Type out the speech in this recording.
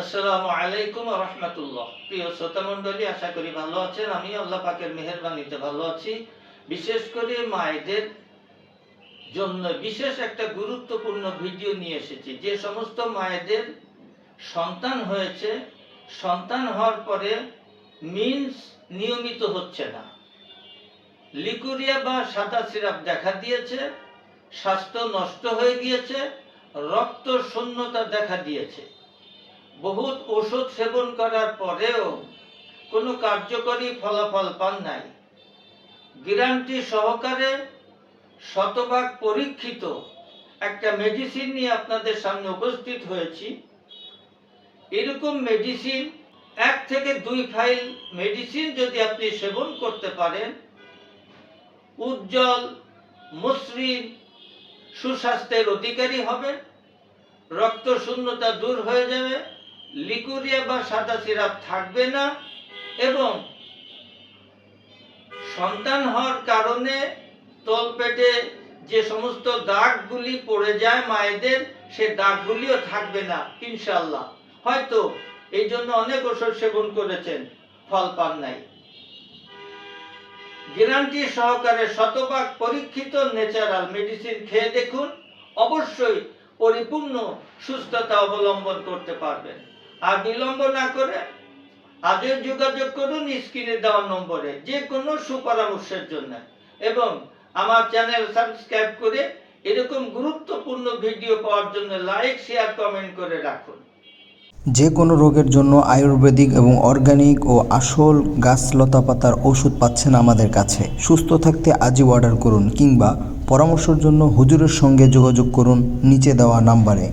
আসসালামু আলাইকুম রহমতুল্লাহ। প্রিয় শ্রোতা মণ্ডলী, আশা করি ভালো আছেন। আমি আল্লাহ পাকের মেহরবানিতে ভালো আছি। বিশেষ করে মায়েদের জন্য বিশেষ একটা গুরুত্বপূর্ণ ভিডিও নিয়ে এসেছি। যে সমস্ত মায়েদের সন্তান হয়েছে, সন্তান হওয়ার পরে মিন্স নিয়মিত হচ্ছে না। লিকুরিয়া বা সাদা সিরাপ দেখা দিয়েছে, স্বাস্থ্য নষ্ট হয়ে গিয়েছে, রক্ত শূন্যতা দেখা দিয়েছে। বহুত ওষুধ সেবন করার পরেও কোনো কার্যকরী ফলাফল পান নাই। গ্যারান্টি সহকারে শতভাগ পরীক্ষিত একটা মেডিসিন নিয়ে আপনাদের সামনে উপস্থিত হয়েছি। এরকম মেডিসিন, এক থেকে দুই ফাইল মেডিসিন যদি আপনি সেবন করতে পারেন, উজ্জ্বল, মসৃণ, সুস্বাস্থ্যের অধিকারী হবে রক্ত শূন্যতা দূর হয়ে যাবে লিকুরিয়া বা সাদা সিরাপ থাকবে না এবং সন্তান হওয়ার কারণে তলপেটে যে সমস্ত দাগগুলি পড়ে যায় মায়েদের, সে দাগগুলিও থাকবে না ইনশাল্লাহ হয়তো এই জন্য অনেক ওষুধ সেবন করেছেন, ফল পান নাই। গ্যারান্টি সহকারে শতভাগ পরীক্ষিত ন্যাচারাল মেডিসিন খেয়ে দেখুন, অবশ্যই পরিপূর্ণ সুস্থতা অবলম্বন করতে পারবেন। আর বিলম্ব না করে আজও যোগাযোগ করুন স্ক্রিনে দেওয়া নম্বরে যে কোনো সুপরামর্শের জন্য। এবং আমার চ্যানেল সাবস্ক্রাইব করে এরকম গুরুত্বপূর্ণ ভিডিও পাওয়ার জন্য লাইক, শেয়ার, কমেন্ট করে রাখুন। যে কোনো রোগের জন্য আয়ুর্বেদিক এবং অর্গানিক ও আসল গাছ লতা পাতার ওষুধ পাচ্ছেন আমাদের কাছে। সুস্থ থাকতে আজই অর্ডার করুন কিংবা পরামর্শের জন্য হুজুরের সঙ্গে যোগাযোগ করুন নিচে দেওয়া নাম্বারে।